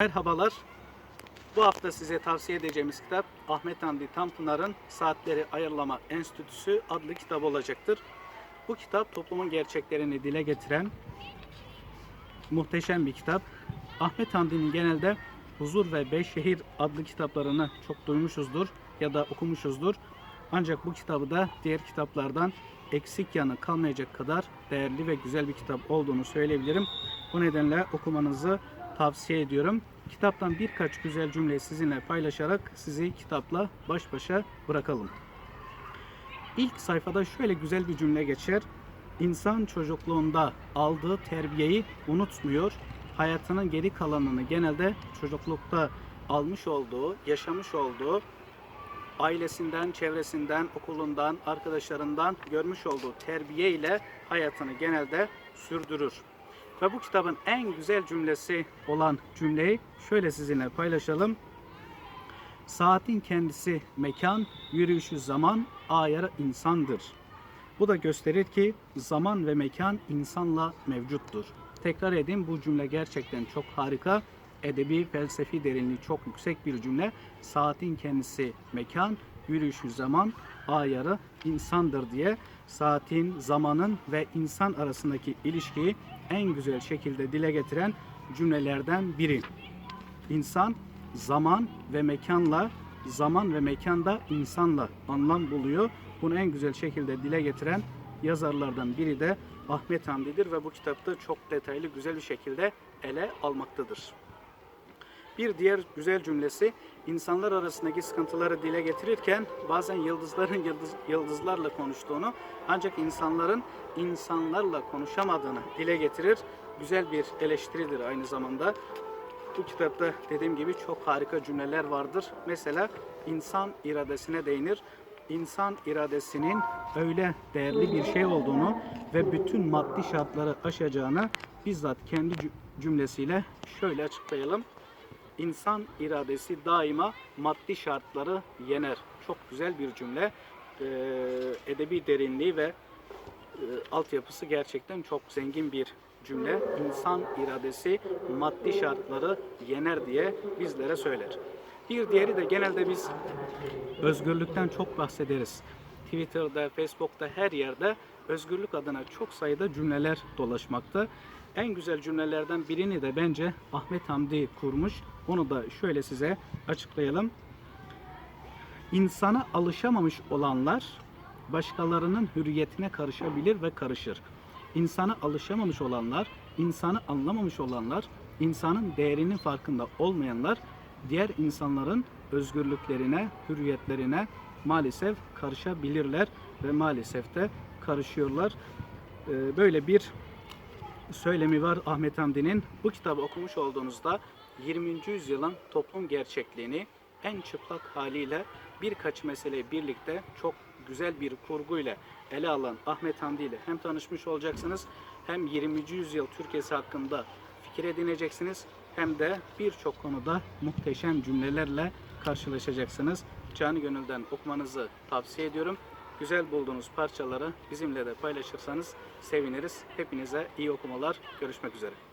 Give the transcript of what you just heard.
Merhabalar. Bu hafta size tavsiye edeceğimiz kitap Ahmet Hamdi Tanpınar'ın Saatleri Ayarlama Enstitüsü adlı kitap olacaktır. Bu kitap toplumun gerçeklerini dile getiren muhteşem bir kitap. Ahmet Hamdi'nin genelde Huzur ve Beş Şehir adlı kitaplarını çok duymuşuzdur ya da okumuşuzdur. Ancak bu kitabı da diğer kitaplardan eksik yanı kalmayacak kadar değerli ve güzel bir kitap olduğunu söyleyebilirim. Bu nedenle okumanızı tavsiye ediyorum. Kitaptan birkaç güzel cümle sizinle paylaşarak sizi kitapla baş başa bırakalım. İlk sayfada şöyle güzel bir cümle geçer. İnsan çocukluğunda aldığı terbiyeyi unutmuyor. Hayatının geri kalanını genelde çocuklukta almış olduğu, yaşamış olduğu ailesinden, çevresinden, okulundan, arkadaşlarından görmüş olduğu terbiye ile hayatını genelde sürdürür. Ve bu kitabın en güzel cümlesi olan cümleyi şöyle sizinle paylaşalım. Saatin kendisi mekan, yürüyüşü zaman, ayarı insandır. Bu da gösterir ki zaman ve mekan insanla mevcuttur. Tekrar edeyim bu cümle gerçekten çok harika. Edebi, felsefi derinliği çok yüksek bir cümle. Saatin kendisi mekan, yürüyüşü zaman, ayarı insandır diye saatin, zamanın ve insan arasındaki ilişkiyi en güzel şekilde dile getiren cümlelerden biri. İnsan zaman ve mekanla, zaman ve mekanda insanla anlam buluyor. Bunu en güzel şekilde dile getiren yazarlardan biri de Ahmet Hamdi'dir ve bu kitapta çok detaylı, güzel bir şekilde ele almaktadır. Bir diğer güzel cümlesi insanlar arasındaki sıkıntıları dile getirirken bazen yıldızların yıldız, yıldızlarla konuştuğunu ancak insanların insanlarla konuşamadığını dile getirir. Güzel bir eleştiridir aynı zamanda. Bu kitapta dediğim gibi çok harika cümleler vardır. Mesela insan iradesine değinir. İnsan iradesinin öyle değerli bir şey olduğunu ve bütün maddi şartları aşacağını bizzat kendi cü- cümlesiyle şöyle açıklayalım. İnsan iradesi daima maddi şartları yener. Çok güzel bir cümle. Ee, edebi derinliği ve e, altyapısı gerçekten çok zengin bir cümle. İnsan iradesi maddi şartları yener diye bizlere söyler. Bir diğeri de genelde biz özgürlükten çok bahsederiz. Twitter'da, Facebook'ta her yerde özgürlük adına çok sayıda cümleler dolaşmakta. En güzel cümlelerden birini de bence Ahmet Hamdi kurmuş. Onu da şöyle size açıklayalım. İnsana alışamamış olanlar başkalarının hürriyetine karışabilir ve karışır. İnsana alışamamış olanlar, insanı anlamamış olanlar, insanın değerinin farkında olmayanlar diğer insanların özgürlüklerine, hürriyetlerine maalesef karışabilirler ve maalesef de karışıyorlar. Ee, Böyle bir söylemi var Ahmet Hamdi'nin. Bu kitabı okumuş olduğunuzda 20. yüzyılın toplum gerçekliğini en çıplak haliyle birkaç meseleyi birlikte çok güzel bir kurguyla ele alan Ahmet Hamdi ile hem tanışmış olacaksınız hem 20. yüzyıl Türkiye'si hakkında fikir edineceksiniz hem de birçok konuda muhteşem cümlelerle karşılaşacaksınız. Canı gönülden okumanızı tavsiye ediyorum. Güzel bulduğunuz parçaları bizimle de paylaşırsanız seviniriz. Hepinize iyi okumalar. Görüşmek üzere.